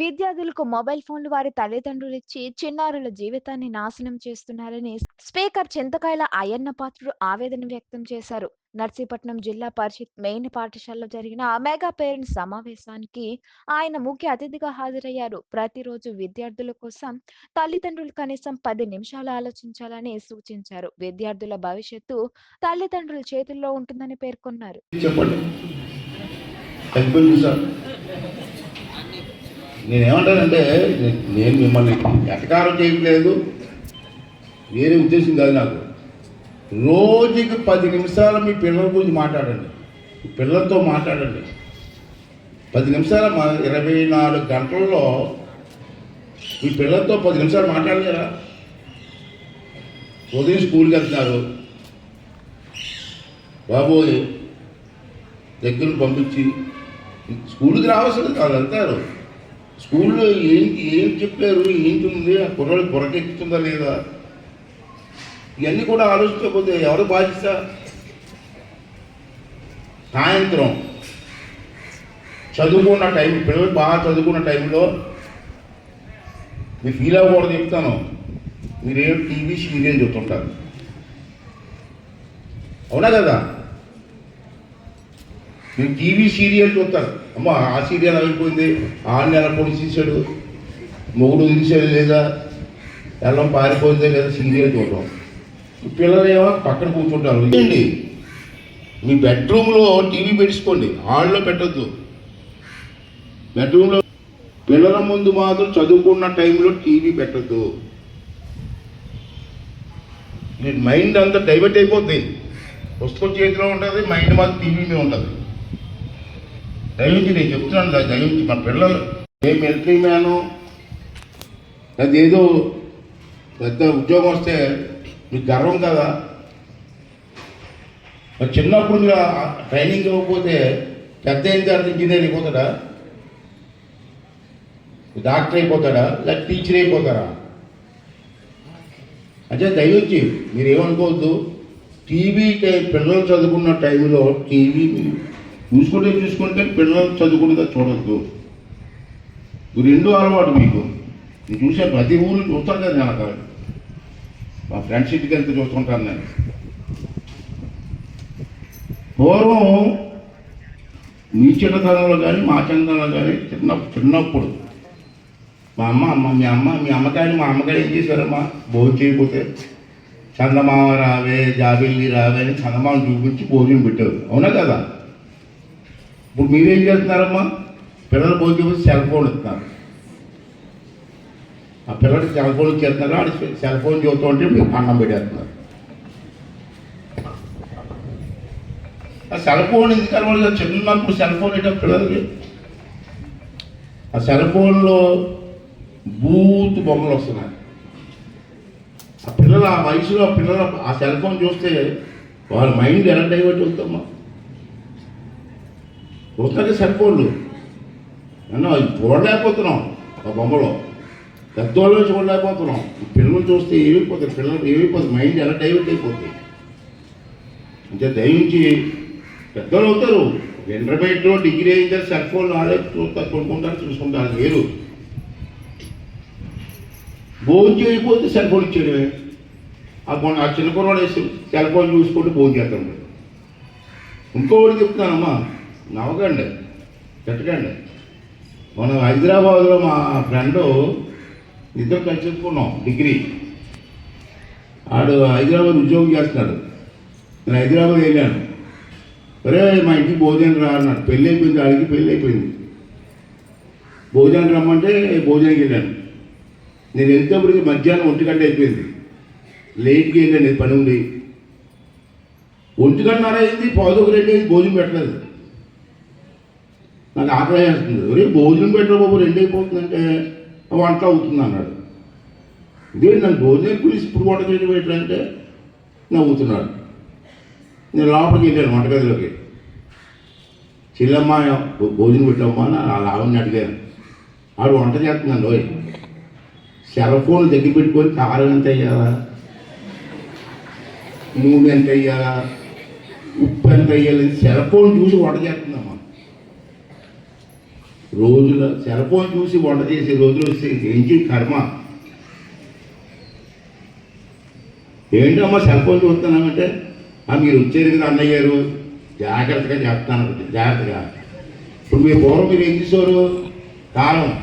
విద్యార్థులకు మొబైల్ ఫోన్లు వారి తల్లిదండ్రులు ఇచ్చి చిన్నారుల జీవితాన్ని నాశనం చేస్తున్నారని స్పీకర్ చింతకాయల అయ్యన్న పాత్రుడు ఆవేదన వ్యక్తం చేశారు. నర్సీపట్నం జిల్లా పరిషత్ మెయిన్ పాఠశాలలో జరిగిన మెగా పేరెంట్స్ సమావేశానికి ఆయన ముఖ్య అతిథిగా హాజరయ్యారు. ప్రతిరోజు విద్యార్థుల కోసం తల్లిదండ్రులు కనీసం పది నిమిషాలు ఆలోచించాలని సూచించారు. విద్యార్థుల భవిష్యత్తు తల్లిదండ్రుల చేతుల్లో ఉంటుందని పేర్కొన్నారు. నేనేమంటానంటే నేను మిమ్మల్ని ఎటకారం చేయట్లేదు. వేరే ఉద్దేశం కాదు నాకు. రోజుకి పది నిమిషాలు మీ పిల్లల గురించి మాట్లాడండి. మీ పిల్లలతో మాట్లాడండి. పది నిమిషాలు మా ఇరవై నాలుగు గంటల్లో మీ పిల్లలతో పది నిమిషాలు మాట్లాడలేరా? ఉదయం స్కూల్కి వెళ్తున్నారు. బాబోయ్ దగ్గర పంపించి స్కూల్కి రావాల్సింది కాదు వెళ్తారు. స్కూల్లో ఏంటి ఏం చెప్పారు ఏంటి ఉంది ఆ కుర్రాడు పొరకెక్కుతుందా లేదా? ఇవన్నీ కూడా ఆలోచించకపోతే ఎవరు బాధ్యత? సాయంత్రం. చదువుకున్న టైం పిల్లలు బాగా చదువుకున్న టైంలో మీరు ఫీల్ అవ్వకూడదు చెప్తాను. మీరేం టీవీ సీరియల్ చూస్తుంటారు. అవునా కదా? మీరు టీవీ సీరియల్ చూస్తారు. అమ్మ ఆ సీరియల్ అయిపోయింది ఆడిని ఎలా పొడి తీసాడు మొగుడు తీసాడు లేదా? ఎల్లం పారిపోయిందే లేదా? సీరియల్ చూడడం పిల్లలు ఏమో పక్కన కూర్చుంటారు. ఏంటి మీ బెడ్రూమ్లో టీవీ పెట్టుకోండి హాల్లో పెట్టద్దు. బెడ్రూమ్లో పిల్లల ముందు మాత్రం చదువుకున్న టైంలో టీవీ పెట్టద్దు. మైండ్ అంతా డైవర్ట్ అయిపోతుంది పుస్తకం చేతిలో ఉంటుంది మైండ్ మాత్రం టీవీ మీద ఉంటుంది. దయించి నేను చెప్తున్నాను దయించి మా పిల్లలు. ఏ మిలిటరీ మ్యాను అదేదో పెద్ద ఉద్యోగం వస్తే మీకు గర్వం కదా? మరి చిన్నప్పుడు మీరు ట్రైనింగ్ ఇవ్వకపోతే పెద్ద అయిన తర్వాత ఇంజనీర్ అయిపోతాడా? డాక్టర్ అయిపోతాడా? లేక టీచర్ అయిపోతారా? అంటే దయవచ్చి మీరు ఏమనుకోవద్దు టీవీ టైం పిల్లలు చదువుకున్న టైంలో టీవీ మీరు చూసుకుంటే చూసుకుంటే పిల్లలు చదువుకుంటే చూడద్దు. రెండు అలవాటు మీకు. నేను చూసే ప్రతి ఊరు చూస్తాను కదా నేను అక్కడ. మా ఫ్రెండ్స్ ఇంటికి వెళ్తే చూస్తుంటాను నేను. పూర్వం మీ చిన్నతనంలో కానీ మా చిన్నతనంలో కానీ చిన్న చిన్నప్పుడు మా అమ్మ అమ్మ మీ అమ్మ మీ అమ్మకాయలు మా అమ్మకాయ ఏం చేశారమ్మా? భోజనం చేయకపోతే చందమామ రావే జాబిల్లి రావే అని చందమామ చూపించి భోజనం పెట్టారు అవునా కదా? ఇప్పుడు మీరేం చేస్తున్నారమ్మా? పిల్లలు భోజనం చేయకపోతే సెల్ ఫోన్ ఇస్తున్నారు. ఆ పిల్లడికి సెల్ ఫోన్ ఇచ్చేస్తున్నారు ఆడ సెల్ ఫోన్ చూస్తూ ఉంటే మీరు అన్నం పెట్టేస్తున్నారు. ఆ సెల్ ఫోన్ ఎందుకు అలవాటు చిన్నప్పుడు సెల్ ఫోన్ ఏంటో పిల్లలకి. ఆ సెల్ ఫోన్లో బూత్ బొమ్మలు వస్తున్నాయి. ఆ పిల్లలు ఆ వయసులో ఆ పిల్లలు ఆ సెల్ ఫోన్ చూస్తే వాళ్ళ మైండ్ ఎలా డైవర్ట్ అవుతామా చూస్తాకే సెల్ ఫోన్లు అవి చూడలేకపోతున్నాం ఆ బొమ్మలో. పెద్దవాళ్ళు చూడలేకపోతున్నాం. ఈ పిల్లలు చూస్తే ఏమైపోతారు పిల్లలు ఏమైపోతుంది? మైండ్ ఎలా డైవర్ట్ అయిపోతుంది అంటే దయించి పెద్దలు అవుతారు. ఇంటర్మీడియట్లో డిగ్రీ అయిన సెల్ ఫోన్లు ఆడే చూస్తారు కొనుక్కుంటారు చూసుకుంటారు. వేరు భోజనం చేయకపోతే సెల్ ఫోన్ ఇచ్చేయడమే. ఆ కొన- ఆ చిన్న కుర్రాడు వేసి సెల్ ఫోన్ చూసుకుంటూ భోజనం చేస్తాడు. ఇంకోటి చెప్తున్నానమ్మా. నవ్వకండి పెట్టకండి మనం హైదరాబాద్లో మా ఫ్రెండు ఇద్దరు కలిసి చెప్పుకున్నాం డిగ్రీ. ఆడు హైదరాబాద్ ఉద్యోగం చేస్తున్నాడు. నేను హైదరాబాద్ వెళ్ళాను. అరే మా ఇంటికి భోజనం రా అన్నాడు. పెళ్ళి అయిపోయింది ఆడికి పెళ్ళి అయిపోయింది. భోజనం రమ్మంటే భోజనానికి వెళ్ళాను. నేను వెళ్తేప్పటికి మధ్యాహ్నం ఒంటి గంట అయిపోయింది. లేట్కి వెళ్ళాను పని ఉండి. ఒంటి గంట అయింది పావుదొక రెండు భోజనం పెట్టలేదు. నాకు ఆకలి వేస్తుంది ఒరే భోజనం పెట్టరు బాబు రెండు అయిపోతుందంటే వంట అవుతుంది అన్నాడు. ఇదే నన్ను భోజనం పిలిచి ఇప్పుడు వంట చేయడం పెట్టాలంటే నవ్వుతున్నాడు. నేను లోపలికి వెళ్ళాను వంటగదిలోకి. చెల్లమ్మ భోజనం పెట్టమ్మా నా అలా ఆవిడని అడిగాను. ఆవిడ వంట చేస్తున్నాను ఓయ్. సెల్ ఫోన్ దగ్గర పెట్టుకొని కారం ఎంత అయ్యాలా నూనె ఎంత అయ్యాలా ఉప్పు ఎంత అయ్యాలి సెల్ ఫోన్ చూసి వంట చేస్తుందమ్మా రోజుల సెల్ ఫోన్ చూసి వంట చేసే రోజులు వస్తే ఏంటి కర్మ? ఏంటమ్మా సెల్ ఫోన్ చూస్తున్నామంటే "ఆ, మీరు వచ్చారు కదా అన్నయ్య గారు. జాగ్రత్తగా చెప్తాను జాగ్రత్తగా. ఇప్పుడు మీ పూర్వం మీరు ఏం చేసేవారు? కాలం.